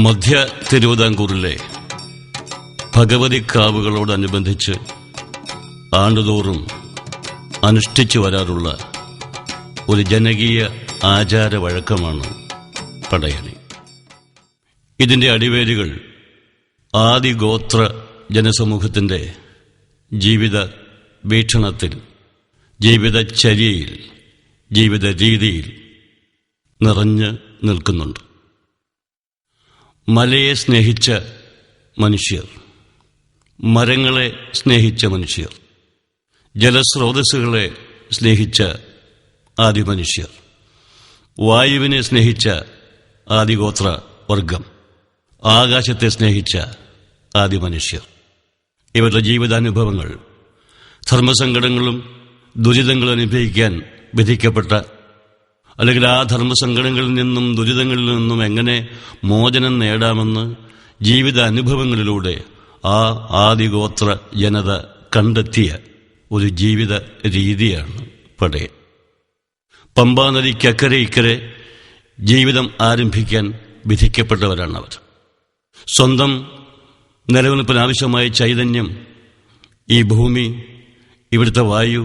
മധ്യ തിരുവിതാംകൂറിലെ ഭഗവതി കാവുകളോടനുബന്ധിച്ച് ആണ്ടുതോറും അനുഷ്ഠിച്ചു വരാറുള്ള ഒരു ജനകീയ ആചാര വഴക്കമാണ് പടയണി. ഇതിന്റെ അടിവേരുകൾ ആദിഗോത്ര ജനസമൂഹത്തിന്റെ ജീവിത വീക്ഷണത്തിൽ ജീവിതചര്യയിൽ ജീവിത രീതിയിൽ നിറഞ്ഞു നിൽക്കുന്നുണ്ട്. മലയെ സ്നേഹിച്ച മനുഷ്യർ. മരങ്ങളെ സ്നേഹിച്ച മനുഷ്യർ. ജലസ്രോതസ്സുകളെ സ്നേഹിച്ച ആദി മനുഷ്യർ. വായുവിനെ സ്നേഹിച്ച ആദിഗോത്ര വർഗം. ആകാശത്തെ സ്നേഹിച്ച ആദി മനുഷ്യർ. ഇവരുടെ ജീവിതാനുഭവങ്ങൾ ധർമ്മസങ്കടങ്ങളും ദുരിതങ്ങളും അനുഭവിക്കാൻ വിധിക്കപ്പെട്ട അല്ലെങ്കിൽ ആ ധർമ്മസങ്കടങ്ങളിൽ നിന്നും ദുരിതങ്ങളിൽ നിന്നും എങ്ങനെ മോചനം നേടാമെന്ന് ജീവിത അനുഭവങ്ങളിലൂടെ ആ ആദിഗോത്ര ജനത കണ്ടെത്തിയ ഒരു ജീവിത രീതിയാണ് പടയൻ. പമ്പാനദിക്കക്കരെ ഇക്കരെ ജീവിതം ആരംഭിക്കാൻ വിധിക്കപ്പെട്ടവരാണ് അവർ സ്വന്തം നിലനിൽപ്പിനാവശ്യമായ ചൈതന്യം ഈ ഭൂമി ഇവിടുത്തെ വായു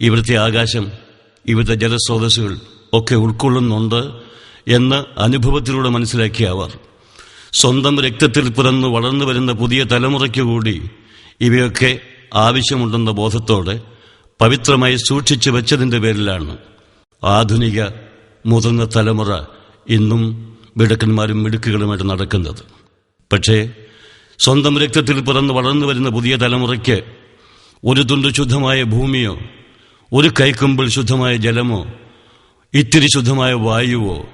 ഇവിടുത്തെ ആകാശം ഇവിടുത്തെ ജലസ്രോതസ്സുകൾ ഒക്കെ ഉൾക്കൊള്ളുന്നുണ്ട് എന്ന് അനുഭവത്തിലൂടെ മനസ്സിലാക്കിയ അവർ സ്വന്തം രക്തത്തിൽ പിറന്ന് വളർന്നു വരുന്ന പുതിയ തലമുറയ്ക്ക് കൂടി ഇവയൊക്കെ ആവശ്യമുണ്ടെന്ന ബോധത്തോടെ പവിത്രമായി സൂക്ഷിച്ചു വെച്ചതിന്റെ പേരിലാണ് ആധുനിക മുതിർന്ന തലമുറ ഇന്നും മിടുക്കന്മാരും മിടുക്കുകളുമായിട്ട് നടക്കുന്നത്. പക്ഷേ സ്വന്തം രക്തത്തിൽ പിറന്ന് വളർന്നു വരുന്ന പുതിയ തലമുറയ്ക്ക് ഒരു തുണ്ട് ശുദ്ധമായ ഭൂമിയോ ഒരു കൈക്കുമ്പിൾ ശുദ്ധമായ ജലമോ ഇത്തിരി ശുദ്ധമായ വായുവോ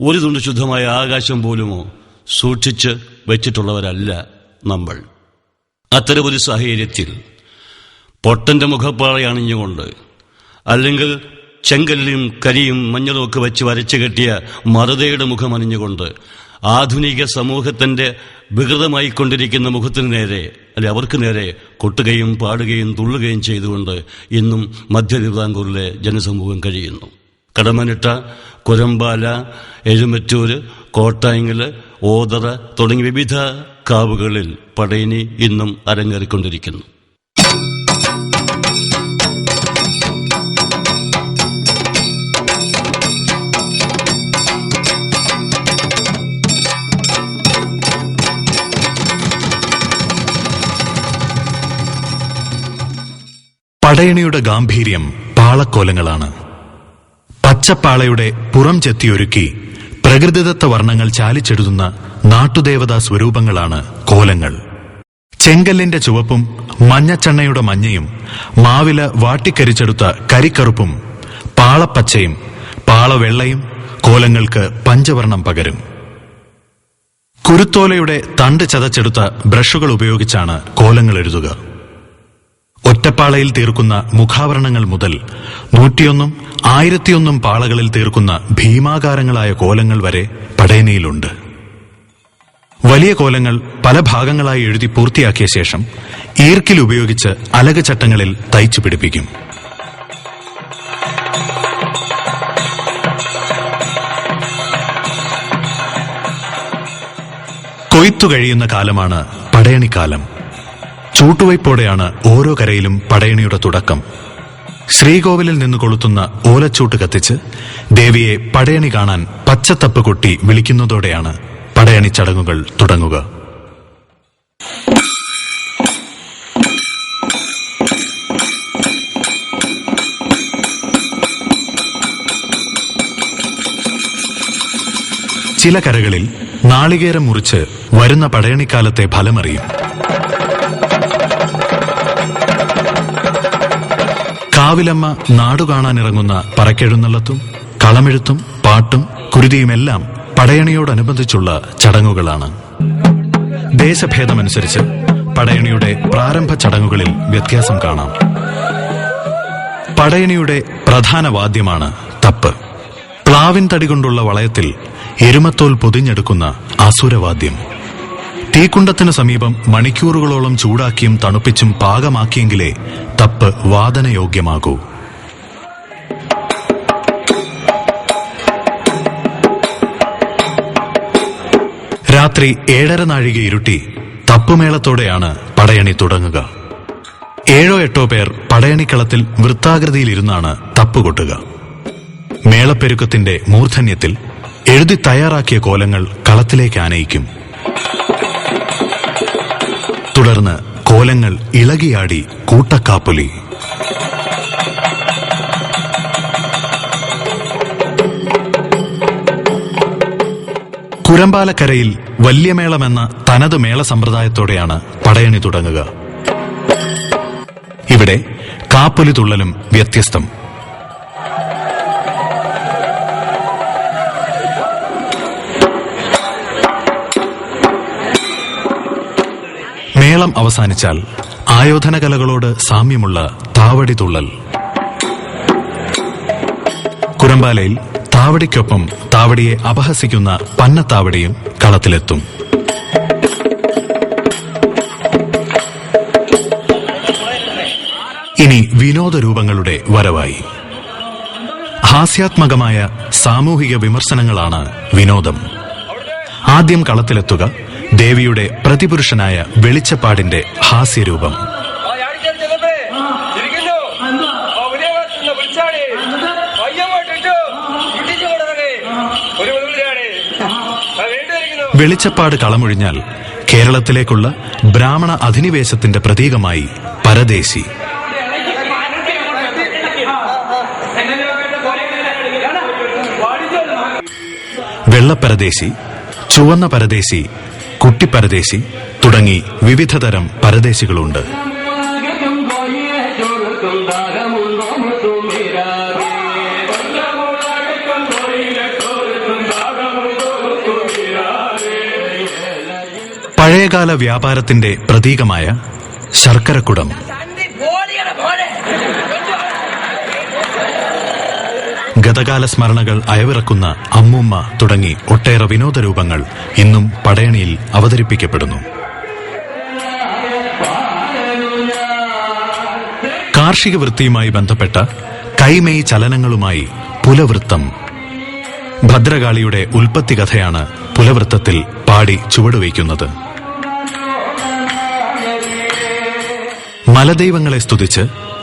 ഒരു തുണ്ട് ശുദ്ധമായ ആകാശം പോലുമോ സൂക്ഷിച്ച് വെച്ചിട്ടുള്ളവരല്ല നമ്മൾ. അത്തരമൊരു സാഹചര്യത്തിൽ പൊട്ടന്റെ മുഖപ്പാളയണിഞ്ഞുകൊണ്ട് അല്ലെങ്കിൽ ചെങ്കല്ലും കരിയും മഞ്ഞളും ഒക്കെ വെച്ച് വരച്ചു കെട്ടിയ മറുതയുടെ മുഖം അണിഞ്ഞുകൊണ്ട് ആധുനിക സമൂഹത്തിന്റെ വികൃതമായിക്കൊണ്ടിരിക്കുന്ന മുഖത്തിന് നേരെ അല്ലെ അവർക്ക് നേരെ കൊട്ടുകയും പാടുകയും തുള്ളുകയും ചെയ്തുകൊണ്ട് ഇന്നും മധ്യ തിരുവിതാംകൂറിലെ ജനസമൂഹം കഴിയുന്നു. കടമനിട്ട കുരമ്പാല എഴുമറ്റൂര് കോട്ടായങ്ങൽ ഓതറ തുടങ്ങിയ വിവിധ കാവുകളിൽ പടയണി ഇന്നും അരങ്ങേറിക്കൊണ്ടിരിക്കുന്നു. പടയണിയുടെ ഗാംഭീര്യം പാളക്കോലങ്ങളാണ്. പച്ചപ്പാളയുടെ പുറം ചെത്തിയൊരുക്കി പ്രകൃതിദത്ത വർണങ്ങൾ ചാലിച്ചെഴുതുന്ന നാട്ടുദേവതാ സ്വരൂപങ്ങളാണ് കോലങ്ങൾ. ചെങ്കല്ലിന്റെ ചുവപ്പും മഞ്ഞച്ചെണ്ണയുടെ മഞ്ഞയും മാവില വാട്ടിക്കരിച്ചെടുത്ത കരിക്കറുപ്പും പാളപ്പച്ചയും പാളവെള്ളയും കോലങ്ങൾക്ക് പഞ്ചവർണം പകരും. കുരുത്തോലയുടെ തണ്ട് ചതച്ചെടുത്ത ബ്രഷുകൾ ഉപയോഗിച്ചാണ് കോലങ്ങൾ എഴുതുക. ഒറ്റപ്പാളയിൽ തീർക്കുന്ന മുഖാവരണങ്ങൾ മുതൽ നൂറ്റിയൊന്നും ആയിരത്തിയൊന്നും പാളകളിൽ തീർക്കുന്ന ഭീമാകാരങ്ങളായ കോലങ്ങൾ വരെ പടയനയിലുണ്ട് വലിയ കോലങ്ങൾ പല ഭാഗങ്ങളായി എഴുതി പൂർത്തിയാക്കിയ ശേഷം ഈർക്കിൽ ഉപയോഗിച്ച് അലകചട്ടങ്ങളിൽ തയ്ച്ചു പിടിപ്പിക്കും. കൊയ്ത്തു കഴിയുന്ന കാലമാണ് പടയണിക്കാലം. ചൂട്ടുവയ്പോടെയാണ് ഓരോ കരയിലും പടയണിയുടെ തുടക്കം. ശ്രീകോവിലിൽ നിന്ന് കൊളുത്തുന്ന ഓലച്ചൂട്ട് കത്തിച്ച് ദേവിയെ പടയണി കാണാൻ പച്ചത്തപ്പ് കൊട്ടി വിളിക്കുന്നതോടെയാണ് പടയണി ചടങ്ങുകൾ തുടങ്ങുക. ചില കരകളിൽ നാളികേരം മുറിച്ച് വരുന്ന പടയണിക്കാലത്തെ ഫലമറിയും. കാവിലമ്മ നാടുകാണാനിറങ്ങുന്ന പറക്കെഴുന്നള്ളത്തും കളമെഴുത്തും പാട്ടും കുരുതിയുമെല്ലാം പടയണിയോടനുബന്ധിച്ചുള്ള ചടങ്ങുകളാണ്. ദേശഭേദമനുസരിച്ച് പടയണിയുടെ പ്രാരംഭ ചടങ്ങുകളിൽ വ്യത്യാസം കാണാം. പടയണിയുടെ പ്രധാന വാദ്യമാണ് തപ്പ്. പ്ലാവിൻ തടി കൊണ്ടുള്ള വളയത്തിൽ എരുമത്തോൽ പൊതിഞ്ഞെടുക്കുന്ന അസുരവാദ്യം. തീക്കുണ്ടത്തിന് സമീപം മണിക്കൂറുകളോളം ചൂടാക്കിയും തണുപ്പിച്ചും പാകമാക്കിയെങ്കിലേ തപ്പ് വാദനയോഗ്യമാകൂ രാത്രി ഏഴര നാഴിക ഇരുട്ടി തപ്പുമേളത്തോടെയാണ് പടയണി തുടങ്ങുക. ഏഴോ എട്ടോ പേർ പടയണിക്കളത്തിൽ വൃത്താകൃതിയിലിരുന്നാണ് തപ്പുകൊട്ടുക മേളപ്പെരുക്കത്തിന്റെ മൂർധന്യത്തിൽ എഴുതി തയ്യാറാക്കിയ കോലങ്ങൾ കളത്തിലേക്ക് ആനയിക്കും. തുടർന്ന് കോലങ്ങൾ ഇളകിയാടി കൂട്ടക്കാപ്പുലി. കുരമ്പാലക്കരയിൽ വല്യമേളമെന്ന തനത് മേള സമ്പ്രദായത്തോടെയാണ് പടയണി തുടങ്ങുക. ഇവിടെ കാപ്പൊലി തുള്ളലും വ്യത്യസ്തം. മേളം അവസാനിച്ചാൽ ആയോധന കലകളോട് സാമ്യമുള്ള താവടി തുള്ളൽ. കുരമ്പാലയിൽ താവടിക്കൊപ്പം താവടിയെ അപഹസിക്കുന്ന പന്നത്താവടിയും കളത്തിലെത്തും. ഇനി വിനോദ രൂപങ്ങളുടെ വരവായി. ഹാസ്യാത്മകമായ സാമൂഹിക വിമർശനങ്ങളാണ് വിനോദം. ആദ്യം കളത്തിലെത്തുക ദേവിയുടെ പ്രതിപുരുഷനായ വെളിച്ചപ്പാടിന്റെ ഹാസ്യരൂപം. വെളിച്ചപ്പാട് കളമൊഴിഞ്ഞാൽ കേരളത്തിലേക്കുള്ള ബ്രാഹ്മണ അധിനിവേശത്തിന്റെ പ്രതീകമായി പരദേശി. വെള്ളപ്പരദേശി ചുവന്ന പരദേശി കുട്ടിപ്പരദേശി തുടങ്ങി വിവിധതരം പരദേശികളുണ്ട്. പഴയകാല വ്യാപാരത്തിന്റെ പ്രതീകമായ ശർക്കരക്കുടം തന്നി പോടിയുടെ പോടെ ഗതകാല സ്മരണകൾ അയവിറക്കുന്ന അമ്മൂമ്മ തുടങ്ങി ഒട്ടേറെ വിനോദരൂപങ്ങൾ ഇന്നും പടയണിയിൽ അവതരിപ്പിക്കപ്പെടുന്നു. കാർഷിക വൃത്തിയുമായി ബന്ധപ്പെട്ട കൈമേയ് ചലനങ്ങളുമായി പുലവൃത്തം. ഭദ്രകാളിയുടെ ഉൽപ്പത്തി കഥയാണ് പുലവൃത്തത്തിൽ പാടി ചുവടുവയ്ക്കുന്നത്. മലദൈവങ്ങളെ സ്തുതിച്ച്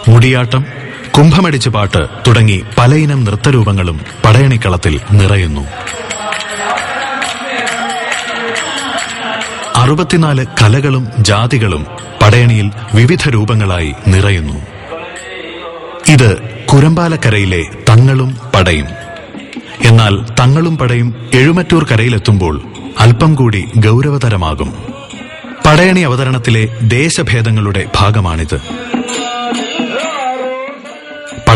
മുടിയാട്ടം കുംഭമടിച്ച് പാട്ട് തുടങ്ങി പലയിനം നൃത്തരൂപങ്ങളും പടയണിക്കളത്തിൽ നിറയുന്നു. അറുപത്തിനാല് കലകളും ജാതികളും പടയണിയിൽ വിവിധ രൂപങ്ങളായി നിറയുന്നു. ഇത് കുരമ്പാലക്കരയിലെ തങ്ങളും പടയും. എന്നാൽ തങ്ങളും പടയും എഴുമറ്റൂർ കരയിലെത്തുമ്പോൾ അല്പം കൂടി ഗൗരവതരമാകും. പടയണി അവതരണത്തിലെ ദേശഭേദങ്ങളുടെ ഭാഗമാണിത്.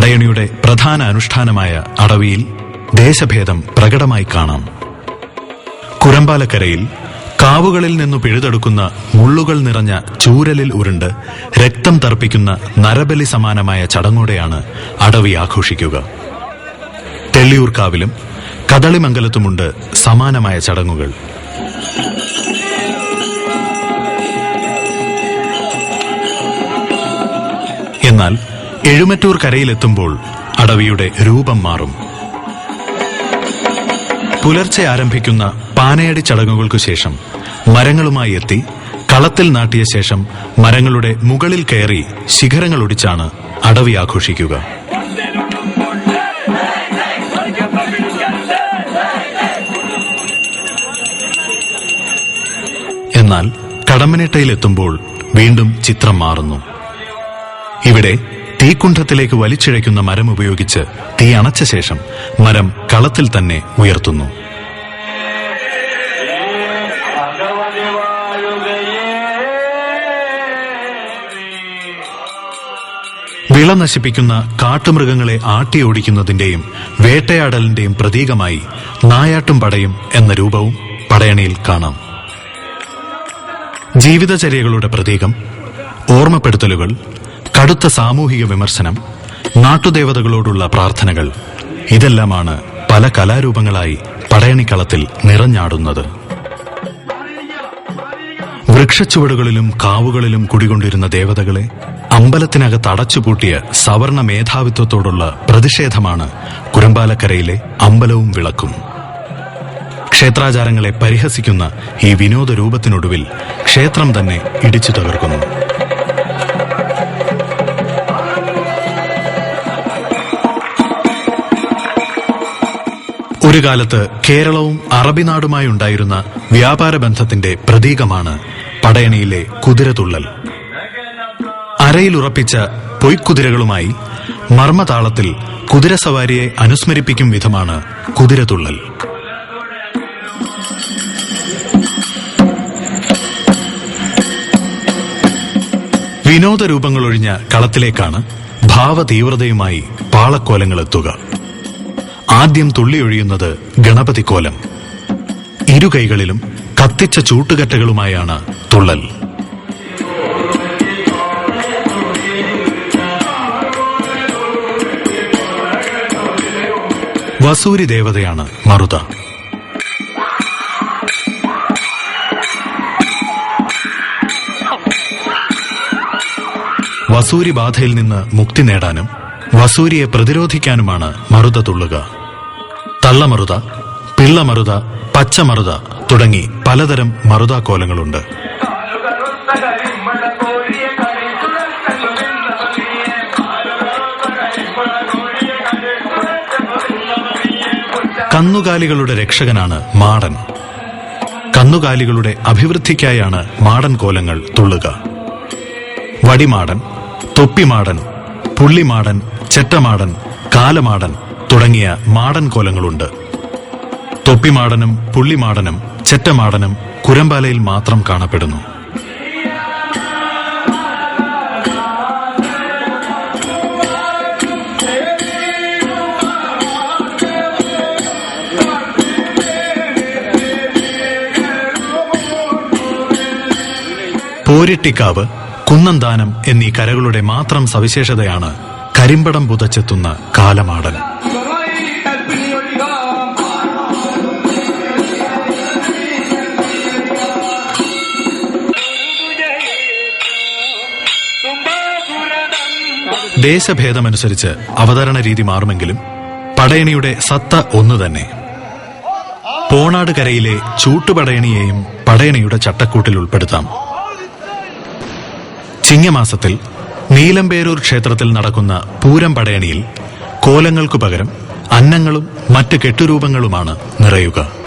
പടയണിയുടെ പ്രധാന അനുഷ്ഠാനമായ അടവിയിൽ ദേശഭേദം പ്രകടമായി കാണാം. കുരമ്പാലക്കരയിൽ കാവുകളിൽ നിന്നു പിഴുതെടുക്കുന്ന മുള്ളുകൾ നിറഞ്ഞ ചൂരലിൽ ഉരുണ്ട് രക്തം തർപ്പിക്കുന്ന നരബലി സമാനമായ ചടങ്ങോടെയാണ് അടവി ആഘോഷിക്കുക. തെള്ളിയൂർക്കാവിലും കദളിമംഗലത്തുമുണ്ട് സമാനമായ ചടങ്ങുകൾ. എന്നാൽ എഴുമറ്റൂർ കരയിലെത്തുമ്പോൾ അടവിയുടെ രൂപം മാറും. പുലർച്ചെ ആരംഭിക്കുന്ന പാനയടി ചടങ്ങുകൾക്കു ശേഷം മരങ്ങളുമായി എത്തി കളത്തിൽ നാട്ടിയ ശേഷം മരങ്ങളുടെ മുകളിൽ കയറി ശിഖരങ്ങൾ ഒടിച്ചാണ് അടവി ആഘോഷിക്കുക. എന്നാൽ കടമ്പനിട്ടയിലെത്തുമ്പോൾ വീണ്ടും ചിത്രം മാറുന്നു. ഇവിടെ തീക്കുണ്ഠത്തിലേക്ക് വലിച്ചിഴയ്ക്കുന്ന മരം ഉപയോഗിച്ച് തീ അണച്ച ശേഷം മരം കളത്തിൽ തന്നെ ഉയർത്തുന്നു. വിള നശിപ്പിക്കുന്ന കാട്ടുമൃഗങ്ങളെ ആട്ടിയോടിക്കുന്നതിന്റെയും വേട്ടയാടലിന്റെയും പ്രതീകമായി നായാട്ടും പടയും എന്ന രൂപവും പടയണിയിൽ കാണാം. ജീവിതചര്യകളുടെ പ്രതീകം ഓർമ്മപ്പെടുത്തലുകൾ കടുത്ത സാമൂഹിക വിമർശനം നാട്ടുദേവതകളോടുള്ള പ്രാർത്ഥനകൾ ഇതെല്ലാമാണ് പല കലാരൂപങ്ങളായി പടയണിക്കളത്തിൽ നിറഞ്ഞാടുന്നത്. വൃക്ഷച്ചുവടുകളിലും കാവുകളിലും കുടികൊണ്ടിരുന്ന ദേവതകളെ അമ്പലത്തിനകത്ത് അടച്ചുപൂട്ടിയ സവർണ മേധാവിത്വത്തോടുള്ള പ്രതിഷേധമാണ് കുരമ്പാലക്കരയിലെ അമ്പലവും വിളക്കും. ക്ഷേത്രാചാരങ്ങളെ പരിഹസിക്കുന്ന ഈ വിനോദ രൂപത്തിനൊടുവിൽ ക്ഷേത്രം തന്നെ ഇടിച്ചു തകർക്കുന്നു. ഒരു കാലത്ത് കേരളവും അറബിനാടുമായി ഉണ്ടായിരുന്ന വ്യാപാര ബന്ധത്തിന്റെ പ്രതീകമാണ് പടയണിയിലെ കുതിരതുള്ളൽ. അരയിലുറപ്പിച്ച പൊയ്ക്കുതിരകളുമായി മർമ്മതാളത്തിൽ കുതിരസവാരിയെ അനുസ്മരിപ്പിക്കും വിധമാണ് കുതിരതുള്ളൽ. വിനോദ രൂപങ്ങളൊഴിഞ്ഞ കളത്തിലേക്കാണ് ഭാവതീവ്രതയുമായി പാളക്കോലങ്ങൾ എത്തുക. ആദ്യം തുള്ളിയൊഴിയുന്നത് ഗണപതിക്കോലം ഇരു കൈകളിലും കത്തിച്ച ചൂട്ടുകറ്റകളുമായാണ് തുള്ളൽ. വസൂരി ദേവതയാണ് മറുത. വസൂരി ബാധയിൽ നിന്ന് മുക്തി നേടാനും വസൂരിയെ പ്രതിരോധിക്കാനുമാണ് മറുത തുള്ളുക. തള്ളമറുത പിള്ളമറുത പച്ചമറുത തുടങ്ങി പലതരം മറുത കോലങ്ങളുണ്ട് കന്നുകാലികളുടെ രക്ഷകനാണ് മാടൻ. കന്നുകാലികളുടെ അഭിവൃദ്ധിക്കായാണ് മാടൻ കോലങ്ങൾ തുള്ളുക. വടിമാടൻ തൊപ്പിമാടൻ പുള്ളിമാടൻ ചെറ്റമാടൻ കാലമാടൻ തുടങ്ങിയ മാടൻ കോലങ്ങളുണ്ട്. തൊപ്പിമാടനും പുള്ളിമാടനും ചെറ്റമാടനും കുരമ്പാലയിൽ മാത്രം കാണപ്പെടുന്നു. പോരിട്ടിക്കാവ് കുന്നന്താനം എന്നീ കരകളുടെ മാത്രം സവിശേഷതയാണ് കരിമ്പടം പുതച്ചെത്തുന്ന കാലമാടൻ. ദേശഭേദമനുസരിച്ച് അവതരണ രീതി മാറുമെങ്കിലും പടയണിയുടെ സത്ത ഒന്നു തന്നെ. പോണാട് കരയിലെ ചൂട്ടുപടയണിയെയും പടയണിയുടെ ചട്ടക്കൂട്ടിൽ ഉൾപ്പെടുത്താം. ചിങ്ങമാസത്തിൽ നീലമ്പേരൂർ ക്ഷേത്രത്തിൽ നടക്കുന്ന പൂരം പടയണിയിൽ കോലങ്ങൾക്കു പകരം അന്നങ്ങളും മറ്റ് കെട്ടുരൂപങ്ങളുമാണ് നിറയുക.